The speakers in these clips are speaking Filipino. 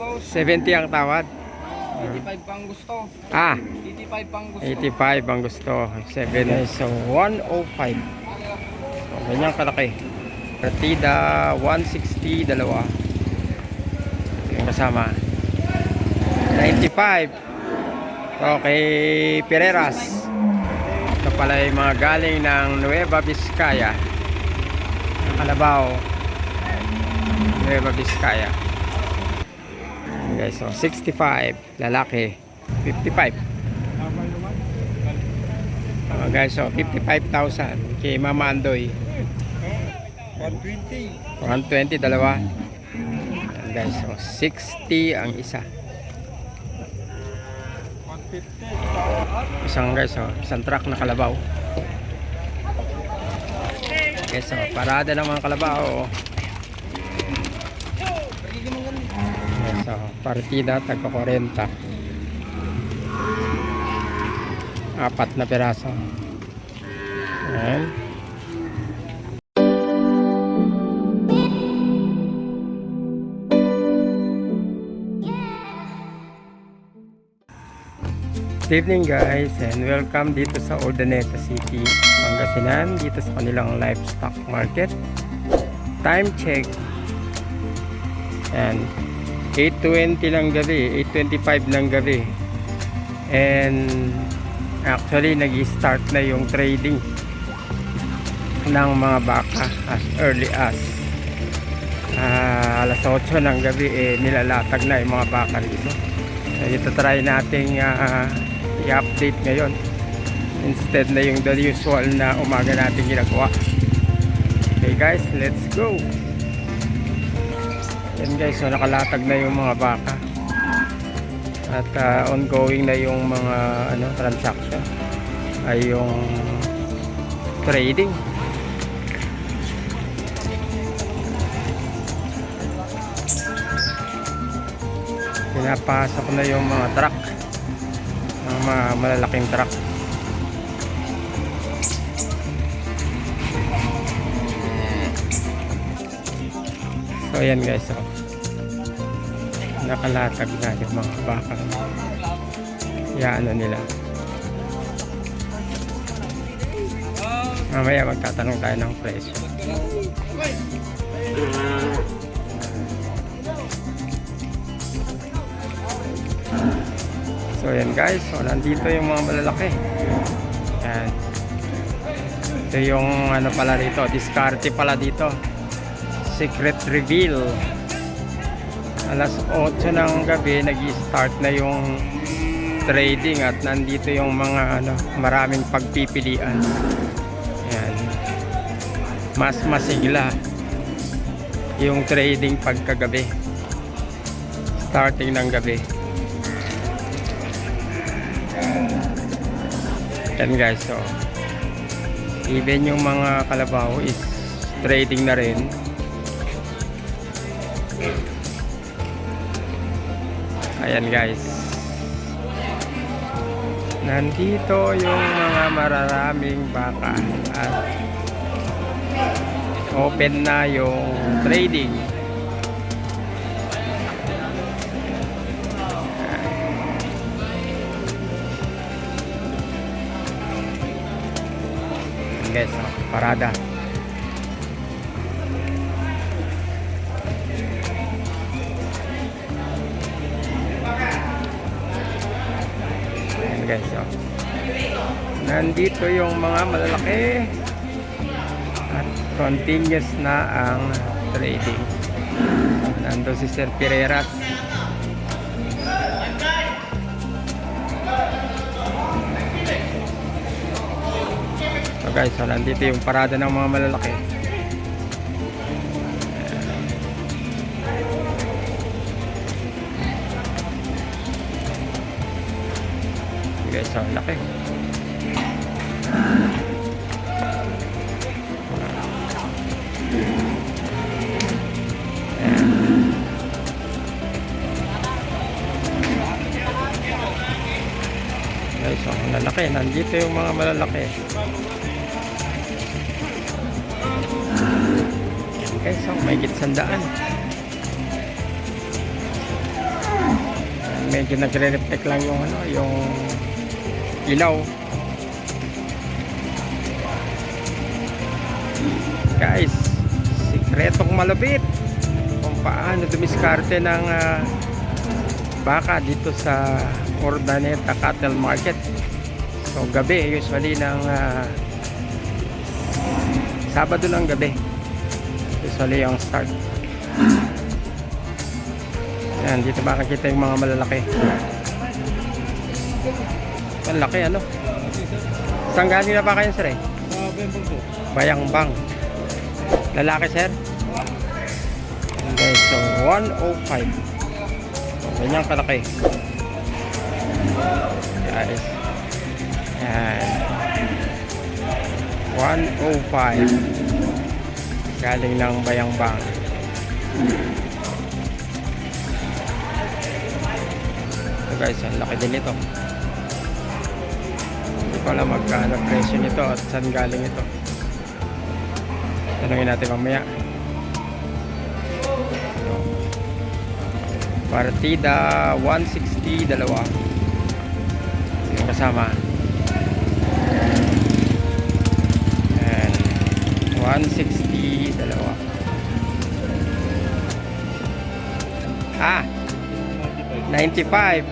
boss. 70 ang tawad. 85 pang gusto. Ah, 85 pang gusto. 85 ang gusto. 7 so 105. So, ganyan kalaki. Partida 160 dalawa. Yung kasama. 95. Okay, Pereras. Ito pala yung mga galing ng Nueva Vizcaya. Ang Kalabaw. Nueva Vizcaya. Okay, so 65. Lalaki. 55. Uh, guys, so 55,000 kay Mama Andoy. 120. 120 dalawa. Ayan, guys, so 60 ang isa. 150. Isang guys, so isang truck na kalabaw. Guys, so parada ng mga kalabaw. Guys, partida tagka 40. Apat na piraso. Ayan. Good evening guys and welcome dito sa Ordaneta City, Pangasinan dito sa kanilang livestock market. Time check and 8.20 lang gabi, 8.25 ng gabi. And actually nag-start na yung trading ng mga baka as early as ah, alas 8 ng gabi eh, nilalatag na yung mga baka dito. So, ito try nating ah, i-update ngayon instead na yung the usual na umaga natin ginagawa okay guys let's go yan guys so nakalatag na yung mga baka. At ah, ongoing na yung mga ano transaction. Ay yung trading. Pinapasok na yung mga truck. Ang mga malalaking truck. So ayan guys so, nakalatag na yung mga baka ano nila mamaya magtatanong tayo ng presyo So yan guys, so nandito yung mga malalaki. Yan. Ito yung ano pala dito, diskarte pala dito. Secret reveal. Alas 8 ng gabi nag-start na yung trading at nandito yung mga ano, maraming pagpipilian. Yan. Mas masigla yung trading pagkagabi. Starting ng gabi. Yan guys, so even yung mga kalabaw is trading na rin. Ayan guys. Nandito yung mga mararaming baka at open na yung trading. Ayan guys, parada. Guys, oh. Nandito yung mga malalaki at continuous na ang trading. Nando si Sir Pereira. So guys, so nandito yung parada ng mga malalaki. Guys, so laki. Guys, ang lalaki. Nandito yung mga malalaki. Guys, so may gitsandaan. medyo nagre-reflect lang yung ano, yung ilaw. Guys, sikretong malupit kung paano dumiskarte ng ah, baka dito sa Ordaneta Cattle Market. So gabi usually ng ah, Sabado ng gabi. Usually yung start. Yan, dito makikita yung mga malalaki. Ang laki ano? Saan galing na ba kayo sir eh? Sa Bembang po. Bayang-bang. Lalaki sir? Okay, so 105. So, ganyan kalaki. Guys. Yan. 105. Galing ng Bayang-bang. So guys, ang laki din ito. Alam magkano presyo nito at saan galing ito. Tanungin natin mamaya. Partida 160 dalawa. Yung kasama. And 160 dalawa. Ah, 95.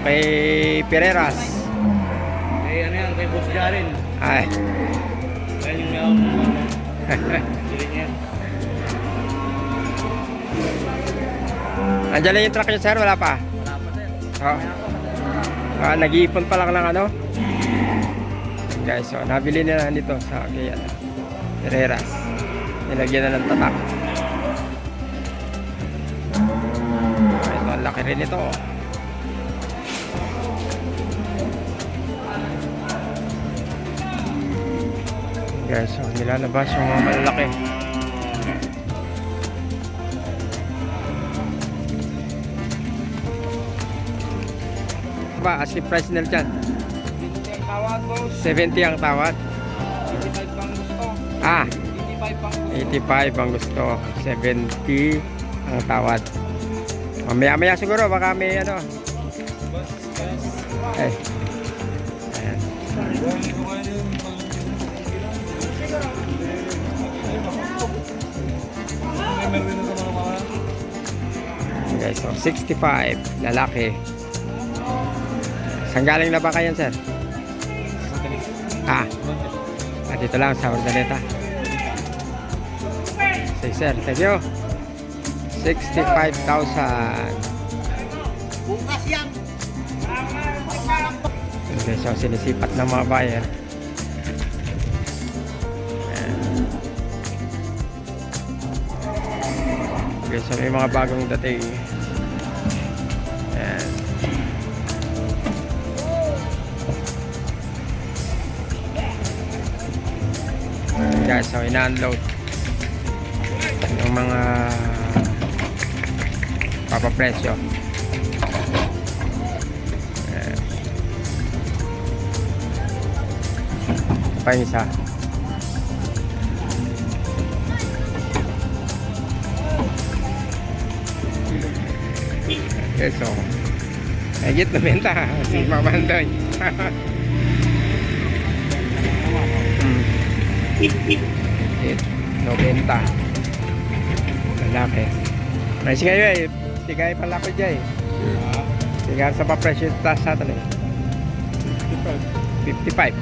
Okay, Pereras. Eh, ano yan, kay Boss Jaren. Ay, Yan yung meron mo. Sili niya. andyan lang yung truck niya sir, wala pa. Wala pa din. Oh. Ah, nag-iipon pa lang ng ano. Guys, so nabili nila nito sa kay ano, Herreras. Nilagyan na ng tatak. Ito, ang laki rin ito. Guys, so nilalabas yung mga malalaki. Ba, asking price nila dyan. Dito yung tawad, boss. 70 ang tawad. 85 pang gusto. Ah, 85 pang gusto. 85 ang gusto. 70 ang tawad. Mamaya-maya siguro baka may ano. Eh. Ayan. Okay, so 65 lalaki. Saan galing na ba kayo, sir? Ah, ah dito lang sa Ordaneta. Sige, sir. Thank you. 65,000. Bukas yan. Okay, so sinisipat ng mga buyer. Okay, so may mga bagong dating. Guys, so ina-unload yung mga papapresyo. Pa yung isa. Okay, so, higit na benta si Mama 90 lalaki ay sige ay sige pala ko jay sige sa pa presyo taas natin eh. 55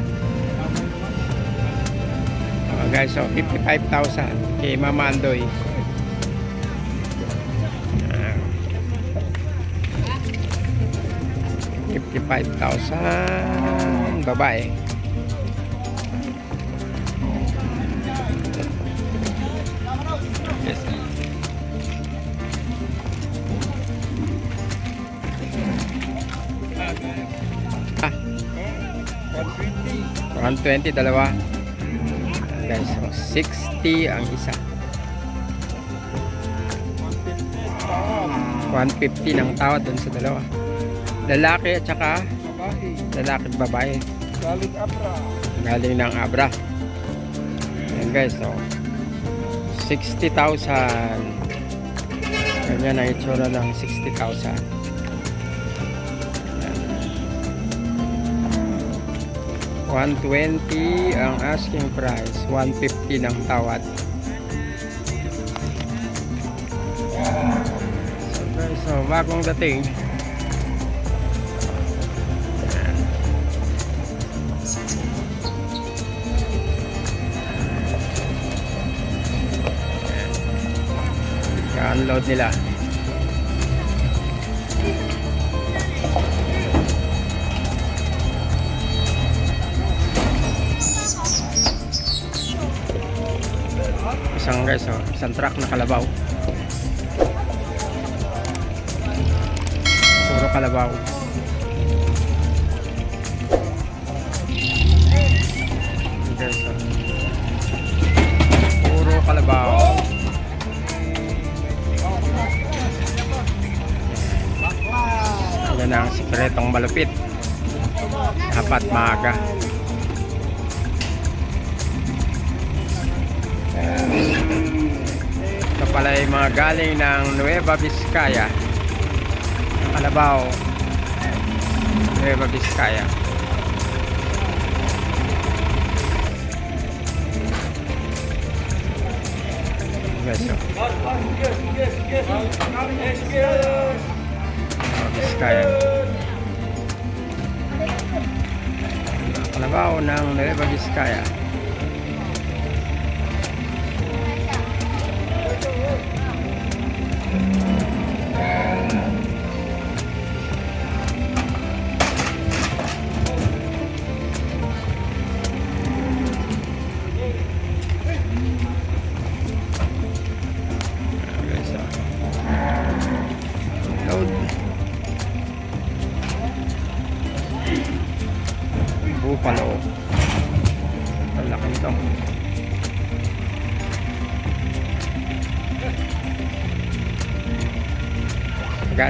oh, guys so 55,000 kay mama andoy. Fifty-five thousand. Bye-bye. 120 dalawa. Guys, so 60 ang isa. 150 ng tawad dun sa dalawa. Lalaki at saka lalaki at babae. Galing Abra. Galing ng Abra. Ayan guys, so 60,000. Ganyan ang itsura ng 60,000. 120 ang asking price, 150 ng tawad. So guys, so bagong dating. Unload nila. Isang guys, oh, isang truck na kalabaw. Puro kalabaw. Guys, oh. Puro kalabaw. Yan ang sikretong malupit. Dapat maaga. Ito pala ay mga galing ng Nueva Vizcaya. Kalabaw. Nueva Vizcaya. Nueva Vizcaya. Kalabaw ng Nueva Vizcaya.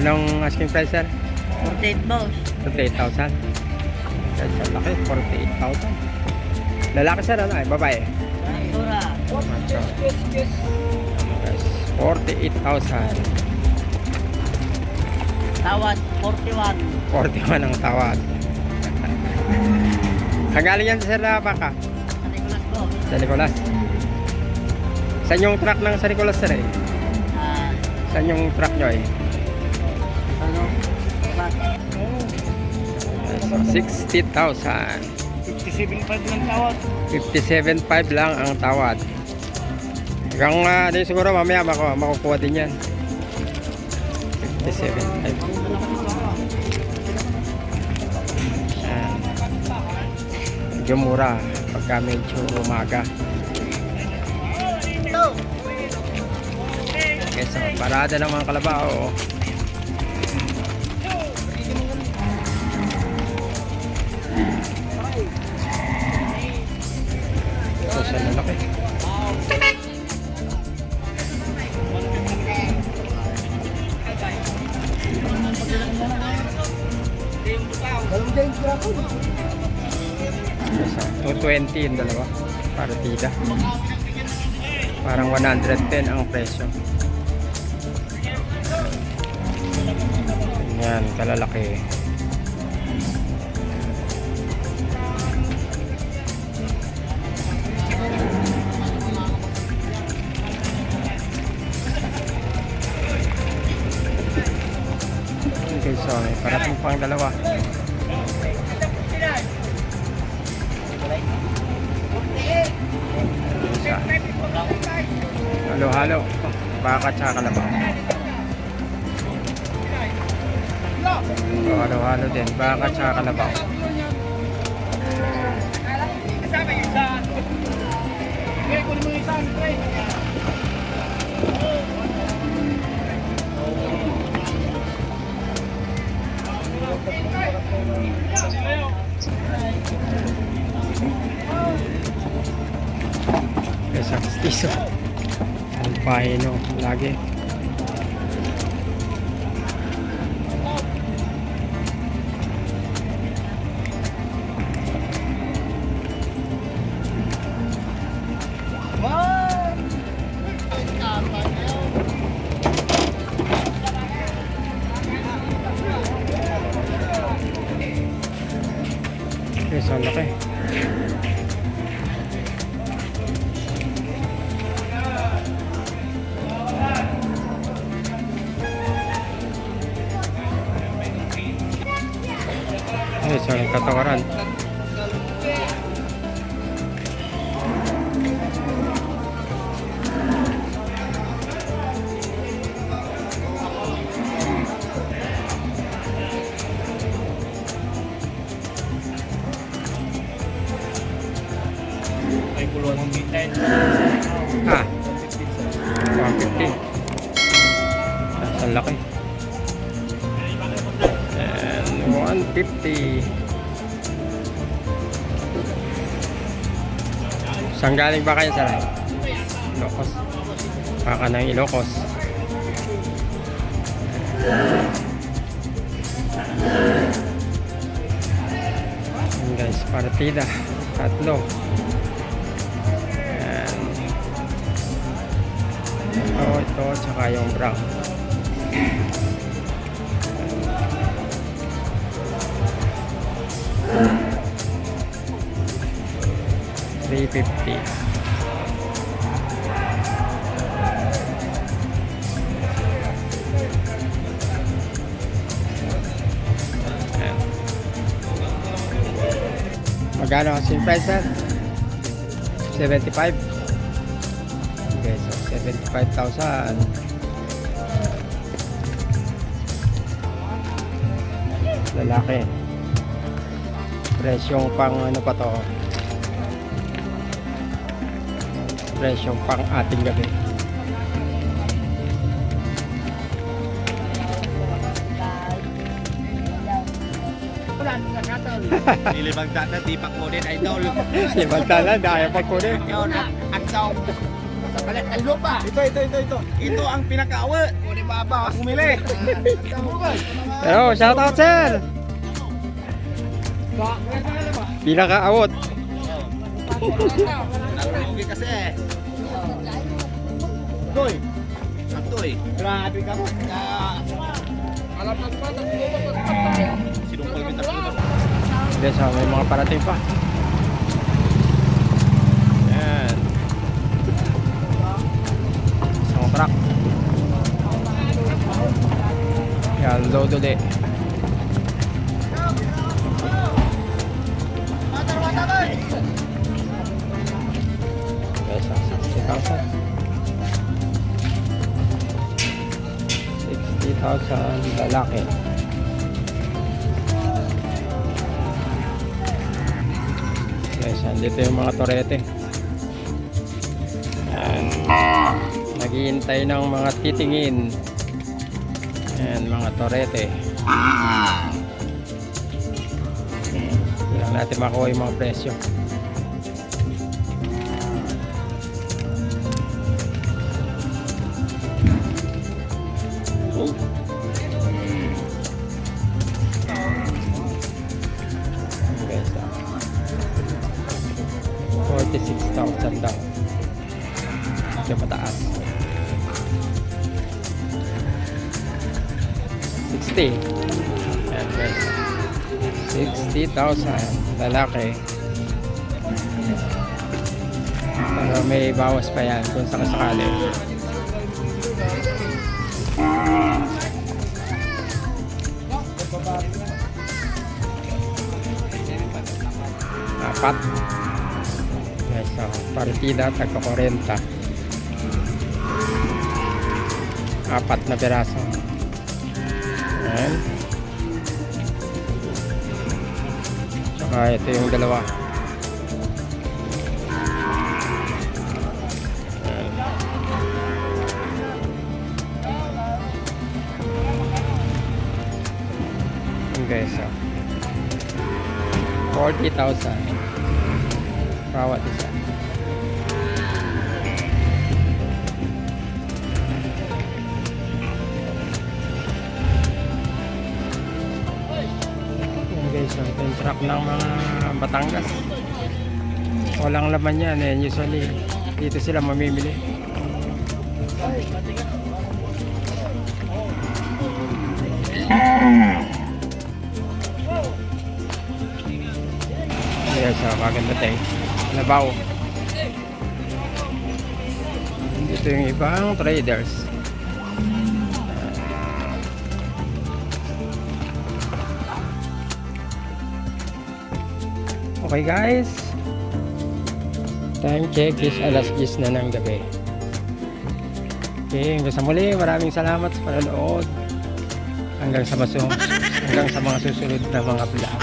Magkano ang asking price, sir? 48 boss. 48,000. Guys, ang laki. 48,000. Lalaki, sir, ano? Ay, babae. Sura. Macho. Guys, 48,000. Tawad 41. 41 ang tawad. Ang galing yan sir na baka? Sa Nicolas boss. Sa Nicolas. Saan yung truck ng sa Nicolas sir eh? Ah, Saan yung truck nyo eh? 60,000. 57.5 ng tawad. 57.5 lang ang tawad. Hanggang uh, di siguro mamaya maku makukuha din yan. 57.5. Ayan. Medyo mura pagka medyo umaga. Okay, so parada ng mga kalabaw. So, sa lalaki. So, 220 yung dalawa. Partida. Parang 110 ang presyo. Yan, kalalaki. So may parating pang dalawa. Isa. Halo-halo. Baka tsaka kalabaw. So, halo-halo din. Baka tsaka kalabaw. Isang stiso. Ang pahe no. Lagi. Ah, 150. Ah, Ang laki. And 150. Saan galing ba kayo sa Ilocos? Baka ng Ilocos. Ayan guys, partida. Tatlo. Ayan. Ito, ito, tsaka yung brown. Three fifty. Magkano ang price sir? 75. Okay, so 75,000. Lalaki. Presyong pang ano pa to? Presyong pang ating gabi. Nilibag data, tipak mo din, idol. Ibang tala, dahil pagkunin. Yun, at at sa sa palit ng lupa. Ito, ito, ito, ito. Ito ang pinakaawa. Kung di ba ba, kumili. Pero, shout out sir! Pinaka-awot. Nalugi kasi eh. Toy. Toy. Grabe ka mo. Alam na ba? Sinumpal kita. Hindi, so may mga parating pa. Load ulit. 60,000. 60,000 lalaki. Guys, andito yung mga torete. Yan. Naghihintay ng mga titingin. Yan, mga torete. Hindi lang natin makuha yung mga presyo. 60,000. Lalaki. Pero may bawas pa yan kung sakasakali. Apat. Guys, so, partida tagka 40. Apat na piraso. Ayan. Tsaka ito yung dalawa. Guys, so. 40,000 bawat isa. Yung truck ng mga Batangas. Walang laman yan eh. Usually, dito sila mamimili. Yes, so maganda tayo. Nabaw. Dito yung ibang traders. Okay guys. Time check is alas 10 na ng gabi. Okay, hanggang sa muli, maraming salamat sa panonood. Hanggang sa masu hanggang sa mga susunod na mga vlog.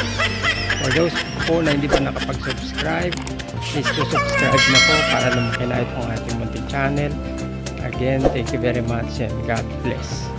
For those po na hindi pa nakapag-subscribe, please to subscribe na po para lumaki na itong ating munting channel. Again, thank you very much and God bless.